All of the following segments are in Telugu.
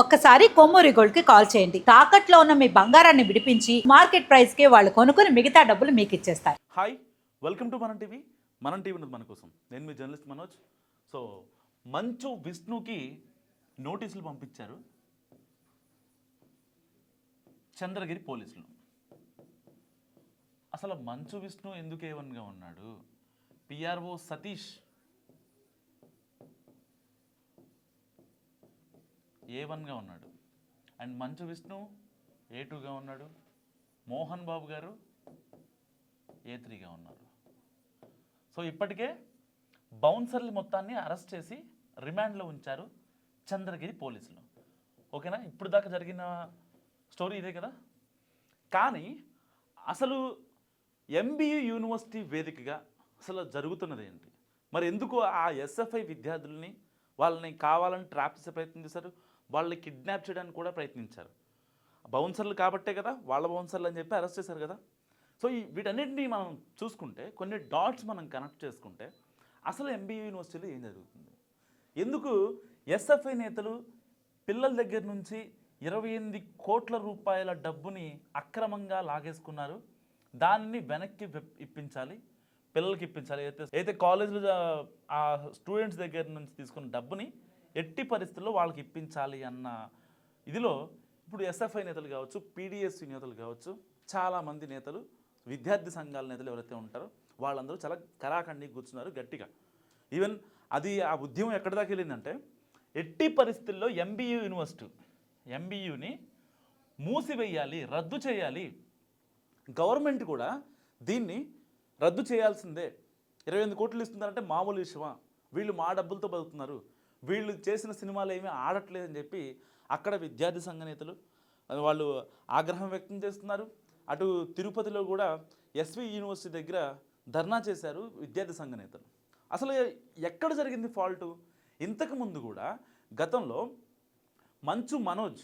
ఒక్కసారి కొమ్మూరి గోల్డ్కి కాల్ చేయండి. తాకట్లో ఉన్న మీ బంగారాన్ని విడిపించి మార్కెట్ ప్రైస్కి వాళ్ళు కొనుక్కుని మిగతా డబ్బులు మీకు ఇచ్చేస్తారు. Hi welcome to Manam TV. Manam TV ఉన్నది మన కోసం. నేను మీ జర్నలిస్ట్ మనోజ్. సో మంచు విష్ణుకి నోటీసులు పంపించారు చంద్రగిరి పోలీసులు. అసలు మంచు విష్ణు ఎందుకు ఏవన్గా ఉన్నాడు? పిఆర్ఓ సతీష్ ఏ వన్గా ఉన్నాడు. అండ్ మంచు విష్ణు ఏ టూగా ఉన్నాడు. మోహన్ బాబు గారు ఏ త్రీగా ఉన్నారు. సో ఇప్పటికే బౌన్సర్లు మొత్తాన్ని అరెస్ట్ చేసి రిమాండ్లో ఉంచారు చంద్రగిరి పోలీసులు. ఓకేనా? ఇప్పుడు దాకా జరిగిన స్టోరీ ఇదే కదా? కానీ అసలు ఎంబీయూ యూనివర్సిటీ వేదికగా అసలు జరుగుతున్నది ఏంటి? మరి ఎందుకు ఆ ఎస్ఎఫ్ఐ విద్యార్థుల్ని వాళ్ళని కావాలని ట్రాప్ చేసే ప్రయత్నం చేశారు? వాళ్ళని కిడ్నాప్ చేయడానికి కూడా ప్రయత్నించారు. బౌన్సర్లు కాబట్టే కదా వాళ్ళ బౌన్సర్లు అని చెప్పి అరెస్ట్ చేశారు కదా. సో ఈ వీటన్నిటిని మనం చూసుకుంటే కొన్ని డాట్స్ మనం కనెక్ట్ చేసుకుంటే అసలు ఎంబీఏ యూనివర్సిటీలో ఏం జరుగుతుంది? ఎందుకు ఎస్ఎఫ్ఐ నేతలు పిల్లల దగ్గర నుంచి ఇరవై ఎనిమిది కోట్ల రూపాయల డబ్బుని అక్రమంగా లాగేసుకున్నారు. దానిని వెనక్కి ఇప్పించాలి పిల్లలకి ఇప్పించాలి. అయితే అయితే కాలేజీలో ఆ స్టూడెంట్స్ దగ్గర నుంచి తీసుకున్న డబ్బుని ఎట్టి పరిస్థితుల్లో వాళ్ళకి ఇప్పించాలి అన్న ఇదిలో ఇప్పుడు ఎస్ఎఫ్ఐ నేతలు కావచ్చు పీడిఎస్సీ నేతలు కావచ్చు చాలామంది నేతలు విద్యార్థి సంఘాల నేతలు ఎవరైతే ఉంటారో వాళ్ళందరూ చాలా కరాఖండి కూర్చున్నారు గట్టిగా. ఈవెన్ అది ఆ ఉద్యమం ఎక్కడి దాకా వెళ్ళిందంటే ఎట్టి పరిస్థితుల్లో ఎంబీయూ యూనివర్సిటీ ఎంబీయూని మూసివేయాలి రద్దు చేయాలి. గవర్నమెంట్ కూడా దీన్ని రద్దు చేయాల్సిందే. ఇరవై ఎనిమిది కోట్లు ఇస్తున్నారంటే మామూలు విషయమా? వీళ్ళు మా డబ్బులతో బతుకుతున్నారు. వీళ్ళు చేసిన సినిమాలు ఏమీ ఆడట్లేదని చెప్పి అక్కడ విద్యార్థి సంఘ నేతలు వాళ్ళు ఆగ్రహం వ్యక్తం చేస్తున్నారు. అటు తిరుపతిలో కూడా ఎస్వి యూనివర్సిటీ దగ్గర ధర్నా చేశారు విద్యార్థి సంఘ నేతలు. అసలు ఎక్కడ జరిగింది ఫాల్టు? ఇంతకుముందు కూడా గతంలో మంచు మనోజ్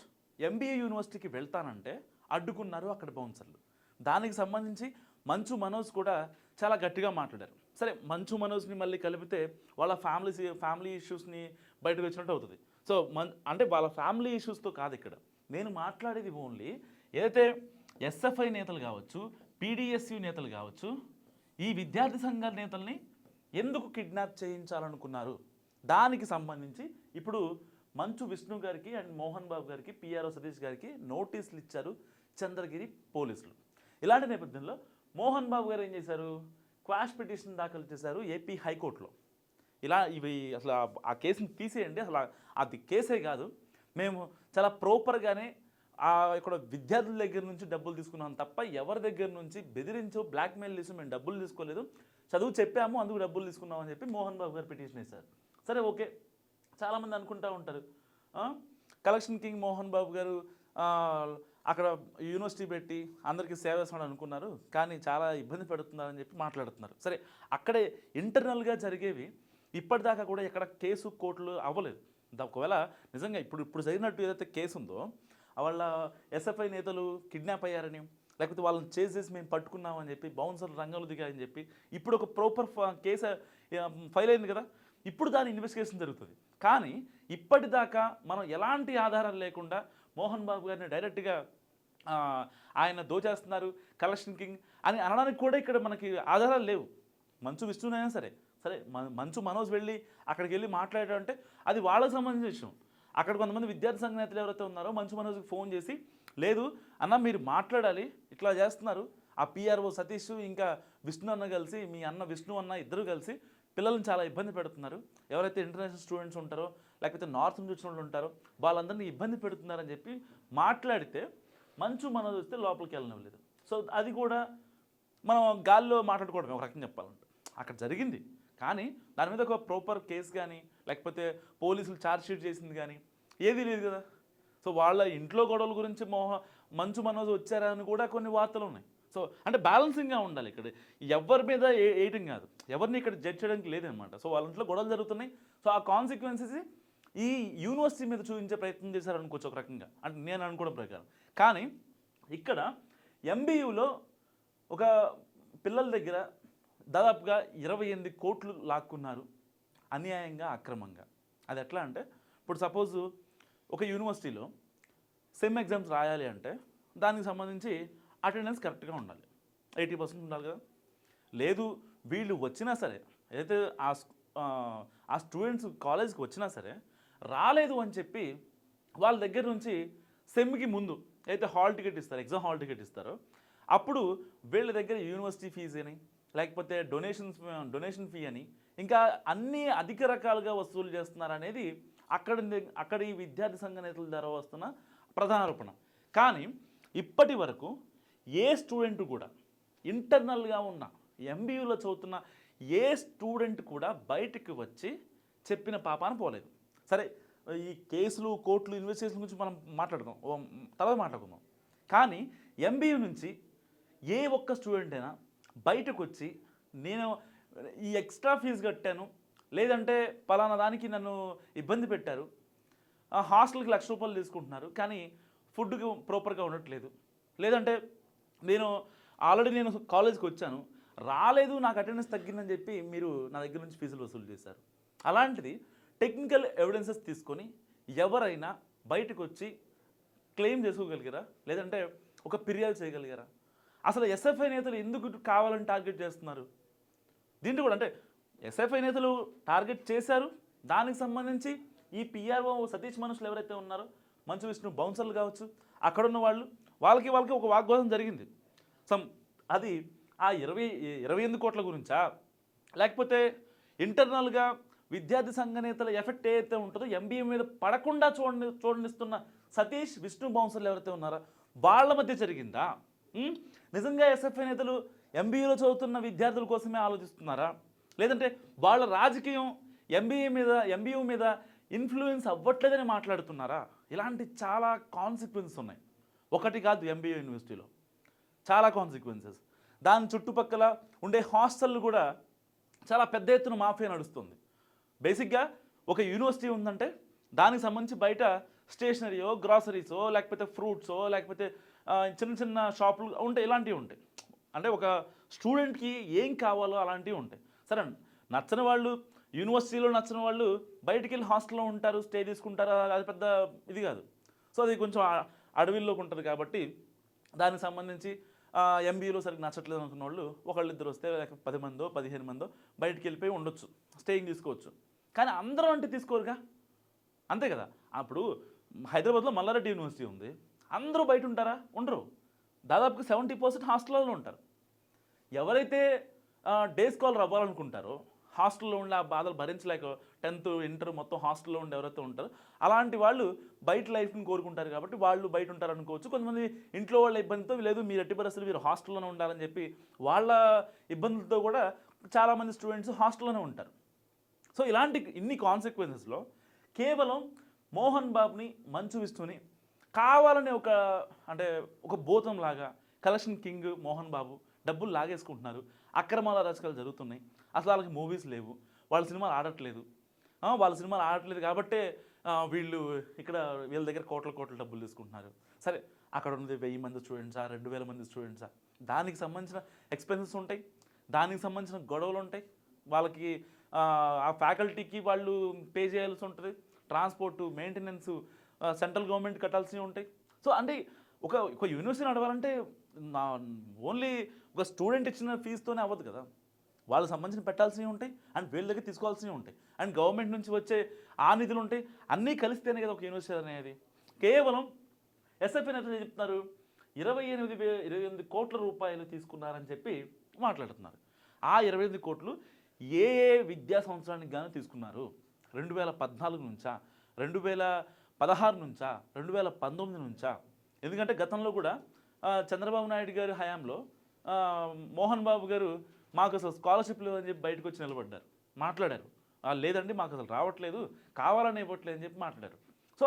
ఎంబీఏ యూనివర్సిటీకి వెళ్తానంటే అడ్డుకున్నారు అక్కడ బౌన్సర్లు. దానికి సంబంధించి మంచు మనోజ్ కూడా చాలా గట్టిగా మాట్లాడారు. సరే మంచు మనోజ్ని మళ్ళీ కలిపితే వాళ్ళ ఫ్యామిలీ ఫ్యామిలీ ఇష్యూస్ని బయటకు వచ్చినట్టు అవుతుంది. సో మన్ అంటే వాళ్ళ ఫ్యామిలీ ఇష్యూస్తో కాదు ఇక్కడ. నేను మాట్లాడేది ఓన్లీ ఏదైతే ఎస్ఎఫ్ఐ నేతలు కావచ్చు పీడిఎస్యు నేతలు కావచ్చు ఈ విద్యార్థి సంఘాల నేతల్ని ఎందుకు కిడ్నాప్ చేయించాలనుకున్నారు? దానికి సంబంధించి ఇప్పుడు మంచు విష్ణు గారికి అండ్ మోహన్ బాబు గారికి పిఆర్ఓ సతీష్ గారికి నోటీసులు ఇచ్చారు చంద్రగిరి పోలీసులు. ఇలాంటి నేపథ్యంలో మోహన్ బాబు గారు ఏం చేశారు? క్వాష్ పిటిషన్ దాఖలు చేశారు ఏపీ హైకోర్టులో. ఇలా ఇవి అసలు ఆ- కేసుని తీసేయండి. అసలు అది కేసే కాదు. మేము చాలా ప్రాపర్గానే ఇక్కడ విద్యార్థుల దగ్గర నుంచి డబ్బులు తీసుకున్నాం తప్ప ఎవరి దగ్గర నుంచి బెదిరించో బ్లాక్మెయిల్ చేసి మేము డబ్బులు తీసుకోలేదు. చదువు చెప్పాము అందుకు డబ్బులు తీసుకున్నాం అని చెప్పి మోహన్ బాబు గారు పిటిషన్ వేశారు. సరే ఓకే. చాలామంది అనుకుంటా ఉంటారు. కలెక్షన్ కింగ్ మోహన్ బాబు గారు అక్కడ యూనివర్సిటీ పెట్టి అందరికీ సేవ చేస్తున్నాడు అనుకున్నారు. కానీ చాలా ఇబ్బంది పెడుతున్నారని చెప్పి మాట్లాడుతున్నారు. సరే అక్కడే ఇంటర్నల్గా జరిగేవి ఇప్పటిదాకా కూడా ఎక్కడ కేసు కోర్టులు అవ్వలేదు. ఒకవేళ నిజంగా ఇప్పుడు ఇప్పుడు జరిగినట్టు ఏదైతే కేసు ఉందో వాళ్ళ ఎస్ఎఫ్ఐ నేతలు కిడ్నాప్ అయ్యారని లేకపోతే వాళ్ళని చేజ్ చేసి మేము పట్టుకున్నామని చెప్పి బౌన్సర్ రంగంలో దిగాయని చెప్పి ఇప్పుడు ఒక ప్రాపర్ కేసు ఫైల్ అయింది కదా ఇప్పుడు దాని ఇన్వెస్టిగేషన్ జరుగుతుంది. కానీ ఇప్పటిదాకా మనం ఎలాంటి ఆధారాలు లేకుండా మోహన్ బాబు గారిని డైరెక్ట్గా ఆయన దోచేస్తున్నారు కలెక్షన్ కింగ్ అని అనడానికి కూడా ఇక్కడ మనకి ఆధారాలు లేవు. మంచు విష్ణునైనా సరే. సరే మంచు మనోజ్ వెళ్ళి అక్కడికి వెళ్ళి మాట్లాడడం అంటే అది వాళ్ళకి సంబంధించిన విషయం. అక్కడ కొంతమంది విద్యార్థి సంఘ నేతలు ఎవరైతే ఉన్నారో మంచు మనోజ్కి ఫోన్ చేసి లేదు అన్న మీరు మాట్లాడాలి ఇట్లా చేస్తున్నారు. ఆ పిఆర్ఓ సతీష్ ఇంకా విష్ణు అన్న కలిసి మీ అన్న విష్ణు అన్న ఇద్దరు కలిసి పిల్లల్ని చాలా ఇబ్బంది పెడుతున్నారు. ఎవరైతే ఇంటర్నేషనల్ స్టూడెంట్స్ ఉంటారో లేకపోతే నార్త్ నుంచి వచ్చిన వాళ్ళు ఉంటారో వాళ్ళందరినీ ఇబ్బంది పెడుతున్నారని చెప్పి మాట్లాడితే మంచు మనోజ్ వస్తే లోపలికి వెళ్ళనివ్వలేదు. సో అది కూడా మనం గాల్లో మాట్లాడుకోవడం ఒక రకం చెప్పాలంటే. అక్కడ జరిగింది. కానీ దాని మీద ఒక ప్రాపర్ కేసు కానీ లేకపోతే పోలీసులు ఛార్జ్ షీట్ చేసింది కానీ ఏదీ లేదు కదా. సో వాళ్ళ ఇంట్లో గొడవల గురించి మోహ మంచు మనోజ్ వచ్చారా అని కూడా కొన్ని వార్తలు ఉన్నాయి. సో అంటే బ్యాలెన్సింగ్గా ఉండాలి ఇక్కడ. ఎవరి మీద ఏ- వేయటం కాదు. ఎవరిని ఇక్కడ జడ్జ్ చేయడానికి లేదనమాట సో వాళ్ళ ఇంట్లో గొడవలు జరుగుతున్నాయి. సో ఆ కాన్సిక్వెన్సెస్ ఈ యూనివర్సిటీ మీద చూపించే ప్రయత్నం చేశారు అనుకోవచ్చు ఒక రకంగా. అంటే నేను అనుకోవడం ప్రకారం. కానీ ఇక్కడ ఎంబీయూలో ఒక పిల్లల దగ్గర దాదాపుగా ఇరవై ఎనిమిది కోట్లు లాక్కున్నారు అన్యాయంగా అక్రమంగా. అది ఎట్లా అంటే ఇప్పుడు సపోజు ఒక యూనివర్సిటీలో సెమ్ ఎగ్జామ్స్ రాయాలి అంటే దానికి సంబంధించి అటెండెన్స్ కరెక్ట్గా ఉండాలి. ఎయిటీ పర్సెంట్ ఉండాలి కదా. లేదు వీళ్ళు వచ్చినా సరే ఏదైతే ఆ ఆ, స్టూడెంట్స్ కాలేజ్కి వచ్చినా సరే రాలేదు అని చెప్పి వాళ్ళ దగ్గర నుంచి సెమ్కి ముందు అయితే హాల్ టికెట్ ఇస్తారు ఎగ్జామ్ హాల్ టికెట్ ఇస్తారో అప్పుడు వీళ్ళ దగ్గర యూనివర్సిటీ ఫీజు అని లేకపోతే డొనేషన్స్ డొనేషన్ ఫీ అని. ఇంకా అన్ని అధిక రకాలుగా వసూలు చేస్తున్నారు అనేది అక్కడ అక్కడి విద్యార్థి సంఘ నేతల ద్వారా వస్తున్న ప్రధాన ఆరోపణ కానీ ఇప్పటి వరకు ఏ స్టూడెంట్ కూడా ఇంటర్నల్గా ఉన్న ఎంబీయూలో చదువుతున్న ఏ స్టూడెంట్ కూడా బయటికి వచ్చి చెప్పిన పాపాన పోలేదు. సరే ఈ కేసులు కోర్టులు ఇన్వెస్టిగేషన్ గురించి మనం మాట్లాడుకుందాం. తర్వాత మాట్లాడుకుందాం. కానీ ఎంబీయూ నుంచి ఏ ఒక్క స్టూడెంట్ అయినా బయటకు వచ్చి నేను ఈ ఎక్స్ట్రా ఫీజు కట్టాను లేదంటే పలానా దానికి నన్ను ఇబ్బంది పెట్టారు. ఆ హాస్టల్కి లక్ష రూపాయలు తీసుకుంటున్నారు కానీ ఫుడ్కి ప్రాపర్గా ఉండట్లేదు. లేదంటే నేను ఆల్రెడీ నేను కాలేజ్కి వచ్చాను రాలేదు నాకు అటెండెన్స్ తగ్గిందని చెప్పి మీరు నా దగ్గర నుంచి ఫీజులు వసూలు చేశారు. అలాంటిది టెక్నికల్ ఎవిడెన్సెస్ తీసుకొని ఎవరైనా బయటకు వచ్చి క్లెయిమ్ చేసుకోగలిగారా? లేదంటే ఒక ఫిర్యాదు చేయగలిగారా? అసలు ఎస్ఎఫ్ఐ నేతలు ఎందుకు కావాలని టార్గెట్ చేస్తున్నారు? దీంట్లో కూడా అంటే ఎస్ఎఫ్ఐ నేతలు టార్గెట్ చేశారు. దానికి సంబంధించి ఈ పిఆర్ఓ సతీష్ మనుషులు ఎవరైతే ఉన్నారో మంచు విష్ణు బౌన్సర్లు కావచ్చు అక్కడ ఉన్న వాళ్ళు వాళ్ళకి వాళ్ళకి ఒక వాగ్వాదం జరిగింది. సమ్ అది ఆ ఇరవై ఇరవై ఎనిమిది కోట్ల గురించా? లేకపోతే ఇంటర్నల్గా విద్యార్థి సంఘ నేతల ఎఫెక్ట్ ఏదైతే ఉంటుందో ఎంబీఏ మీద పడకుండా చూడని చూడనిస్తున్న సతీష్ విష్ణు బౌన్సర్లు ఎవరైతే ఉన్నారో వాళ్ళ మధ్య జరిగిందా? నిజంగా ఎస్ఎఫ్ఐ నేతలు ఎంబీఏలో చదువుతున్న విద్యార్థుల కోసమే ఆలోచిస్తున్నారా? లేదంటే వాళ్ళ రాజకీయం ఎంబీఏ మీద ఎంబీఏ మీద ఇన్ఫ్లుయెన్స్ అవ్వట్లేదని మాట్లాడుతున్నారా? ఇలాంటి చాలా కాన్సిక్వెన్సెస్ ఉన్నాయి. ఒకటి కాదు ఎంబీఏ యూనివర్సిటీలో. చాలా కాన్సిక్వెన్సెస్ దాని చుట్టుపక్కల ఉండే హాస్టళ్ళు కూడా చాలా పెద్ద ఎత్తున మాఫియా నడుస్తుంది. బేసిక్గా ఒక యూనివర్సిటీ ఉందంటే దానికి సంబంధించి బయట స్టేషనరీయో గ్రాసరీసో లేకపోతే ఫ్రూట్సో లేకపోతే చిన్న చిన్న షాపులు ఉంటాయి ఇలాంటివి ఉంటాయి. అంటే ఒక స్టూడెంట్కి ఏం కావాలో అలాంటివి ఉంటాయి. సరే నచ్చని వాళ్ళు యూనివర్సిటీలో నచ్చిన వాళ్ళు బయటికి వెళ్ళి హాస్టల్లో ఉంటారు స్టే తీసుకుంటారు అది పెద్ద ఇది కాదు. సో అది కొంచెం అడవిల్లోకి ఉంటుంది కాబట్టి దానికి సంబంధించి ఎంబీఏలో సరిగ్గా నచ్చట్లేదు అనుకున్న వాళ్ళు ఒకళ్ళు ఇద్దరు వస్తే లేకపోతే పది మందో పదిహేను మందో బయటికి వెళ్ళిపోయి ఉండొచ్చు స్టేయింగ్ తీసుకోవచ్చు. కానీ అందరూ అంటే తీసుకోరుగా? అంతే కదా. అప్పుడు హైదరాబాద్లో మల్లారెడ్డి యూనివర్సిటీ ఉంది. అందరూ బయట ఉంటారా? ఉండరు. దాదాపుగా సెవెంటీ పర్సెంట్ హాస్టల్లో ఉంటారు. ఎవరైతే డే స్కాలర్ అవ్వాలనుకుంటారో హాస్టల్లో ఉండే ఆ బాధలు భరించలేక టెన్త్ ఇంటర్ మొత్తం హాస్టల్లో ఉండి ఎవరైతే ఉంటారో అలాంటి వాళ్ళు బయట లైఫ్ని కోరుకుంటారు కాబట్టి వాళ్ళు బయట ఉంటారు అనుకోవచ్చు కొంతమంది ఇంట్లో వాళ్ళ ఇబ్బందితో లేదు మీరు ఎట్టి పరిస్థితులు మీరు హాస్టల్లోనే ఉండాలని చెప్పి వాళ్ళ ఇబ్బందులతో కూడా చాలామంది స్టూడెంట్స్ హాస్టల్లోనే ఉంటారు. సో ఇలాంటి ఇన్ని కాన్సిక్వెన్సెస్లో కేవలం మోహన్ బాబుని మంచు విష్ణుని కావాలని ఒక అంటే ఒక భూతం లాగా కలెక్షన్ కింగ్ మోహన్ బాబు డబ్బులు లాగేసుకుంటున్నారు. అక్రమాల రచకాలు జరుగుతున్నాయి. అసలు వాళ్ళకి మూవీస్ లేవు. వాళ్ళ సినిమాలు ఆడట్లేదు. వాళ్ళ సినిమాలు ఆడట్లేదు కాబట్టే వీళ్ళు ఇక్కడ వీళ్ళ దగ్గర కోట్ల కోట్ల డబ్బులు తీసుకుంటున్నారు. సరే అక్కడ ఉన్నది వెయ్యి మంది స్టూడెంట్సా రెండు వేల మంది స్టూడెంట్సా దానికి సంబంధించిన ఎక్స్పెన్సెస్ ఉంటాయి. దానికి సంబంధించిన గొడవలు ఉంటాయి. వాళ్ళకి ఆ ఫ్యాకల్టీకి వాళ్ళు పే చేయాల్సి ఉంటుంది. ట్రాన్స్పోర్టు మెయింటెనెన్స్ సెంట్రల్ గవర్నమెంట్ కట్టాల్సినవి ఉంటాయి. సో అంటే ఒక ఒక యూనివర్సిటీ నడవాలంటే నా ఓన్లీ ఒక స్టూడెంట్ ఇచ్చిన ఫీజుతోనే అవ్వదు కదా. వాళ్ళకి సంబంధించిన పెట్టాల్సినవి ఉంటాయి అండ్ వీళ్ళ దగ్గర తీసుకోవాల్సినవి ఉంటాయి. అండ్ గవర్నమెంట్ నుంచి వచ్చే ఆ నిధులు ఉంటాయి. అన్నీ కలిస్తేనే కదా ఒక యూనివర్సిటీ అనేది. కేవలం ఎస్ఎఫ్ఎన్ ఎట్లా చెప్తున్నారు? ఇరవై ఎనిమిది వే ఇరవై ఎనిమిది కోట్ల రూపాయలు తీసుకున్నారని చెప్పి మాట్లాడుతున్నారు. ఆ ఇరవై ఎనిమిది కోట్లు ఏ ఏ విద్యా సంవత్సరానికి గాను తీసుకున్నారు. రెండు వేల పద్నాలుగు నుంచా రెండు వేల పదహారు నుంచా రెండు వేల పంతొమ్మిది నుంచా. ఎందుకంటే గతంలో కూడా చంద్రబాబు నాయుడు గారి హయాంలో మోహన్ బాబు గారు మాకు అసలు స్కాలర్షిప్ లేదని చెప్పి బయటకు వచ్చి నిలబడ్డారు మాట్లాడారు. లేదండి మాకు అసలు రావట్లేదు కావాలని ఇవ్వట్లేదు అని చెప్పి మాట్లాడారు. సో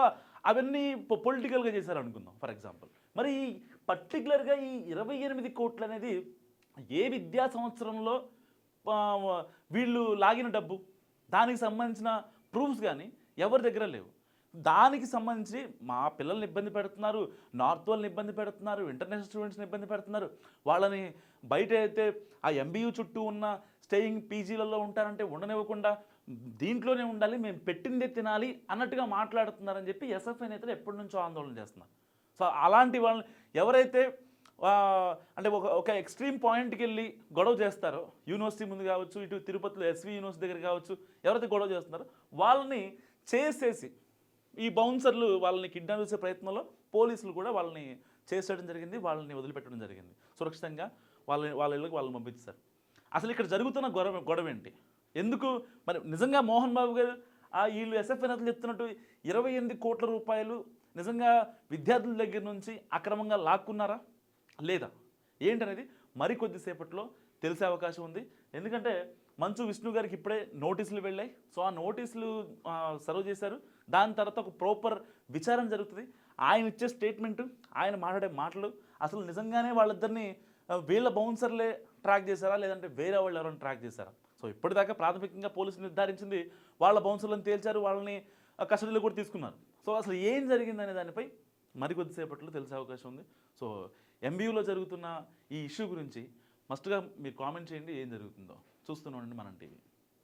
అవన్నీ పొలిటికల్గా చేశారు అనుకుందాం ఫర్ ఎగ్జాంపుల్. మరి ఈ పర్టికులర్గా ఈ ఇరవై ఎనిమిది కోట్లు అనేది ఏ విద్యా సంవత్సరంలో వీళ్ళు లాగిన డబ్బు దానికి సంబంధించిన ప్రూఫ్స్ కానీ ఎవరి దగ్గర లేవు. దానికి సంబంధించి మా పిల్లల్ని ఇబ్బంది పెడుతున్నారు నార్త్ వాళ్ళని ఇబ్బంది పెడుతున్నారు ఇంటర్నేషనల్ స్టూడెంట్స్ని ఇబ్బంది పెడుతున్నారు. వాళ్ళని బయట అయితే ఆ ఎంబీయూ చుట్టూ ఉన్న స్టేయింగ్ పీజీలలో ఉంటారంటే ఉండనివ్వకుండా దీంట్లోనే ఉండాలి మేము పెట్టిందే తినాలి అన్నట్టుగా మాట్లాడుతున్నారని చెప్పి ఎస్ఎఫ్ఐ నేతలు ఎప్పటి నుంచో ఆందోళన చేస్తున్నారు. సో అలాంటి వాళ్ళని ఎవరైతే అంటే ఒక ఒక ఎక్స్ట్రీమ్ పాయింట్కి వెళ్ళి గొడవ చేస్తారో. యూనివర్సిటీ ముందు కావచ్చు ఇటు తిరుపతిలో ఎస్వి యూనివర్సిటీ దగ్గర కావచ్చు ఎవరైతే గొడవ చేస్తున్నారో వాళ్ళని చేసేసి ఈ బౌన్సర్లు వాళ్ళని కిడ్నాప్ చేసే ప్రయత్నంలో పోలీసులు కూడా వాళ్ళని చేసేయడం జరిగింది వాళ్ళని వదిలిపెట్టడం జరిగింది. సురక్షితంగా వాళ్ళ వాళ్ళ ఇళ్ళకి వాళ్ళని పంపించారు అసలు ఇక్కడ జరుగుతున్న గొడవ గొడవ ఏంటి? ఎందుకు? మరి నిజంగా మోహన్ బాబు గారు ఆ వీళ్ళు ఎస్ఎఫ్ నేతలు చెప్తున్నట్టు ఇరవై ఎనిమిది కోట్ల రూపాయలు నిజంగా విద్యార్థుల దగ్గర నుంచి అక్రమంగా లాక్కున్నారా? లేదా? ఏంటనేది మరికొద్దిసేపట్లో తెలిసే అవకాశం ఉంది. ఎందుకంటే మంచు విష్ణు గారికి ఇప్పుడే నోటీసులు వెళ్ళాయి. సో ఆ నోటీసులు సర్వ్ చేశారు. దాని తర్వాత ఒక ప్రాపర్ విచారణ జరుగుతుంది. ఆయన ఇచ్చే స్టేట్మెంట్ ఆయన మాట్లాడే మాటలు అసలు నిజంగానే వాళ్ళిద్దరిని వీళ్ళ బౌన్సర్లే ట్రాక్ చేశారా? లేదంటే వేరే వాళ్ళు ఎవరైనా ట్రాక్ చేశారా? సో ఇప్పటిదాకా ప్రాథమికంగా పోలీసులు నిర్ధారించింది వాళ్ళ బౌన్సర్లను తేల్చారు వాళ్ళని కస్టడీలో కూడా తీసుకున్నారు. సో అసలు ఏం జరిగిందనే దానిపై మరికొద్దిసేపట్లో తెలిసే అవకాశం ఉంది. సో ఎంబీయూలో జరుగుతున్న ఈ ఇష్యూ గురించి మస్ట్గా మీరు కామెంట్ చేయండి ఏం జరుగుతుందో. చూస్తూనే ఉండండి మనం టీవీ.